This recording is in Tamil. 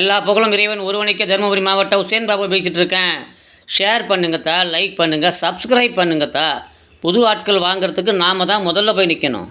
எல்லா புகழும் இறைவன் ஒருவனுக்கே தருமபுரி மாவட்டம் உசேன் பாபு பேசிகிட்டு இருக்கேன். ஷேர் பண்ணுங்கத்தா லைக் பண்ணுங்கள் சப்ஸ்கிரைப் பண்ணுங்கத்தா புது ஆட்கள் வாங்குறதுக்கு நாம தான் முதல்ல போய் நிற்கணும்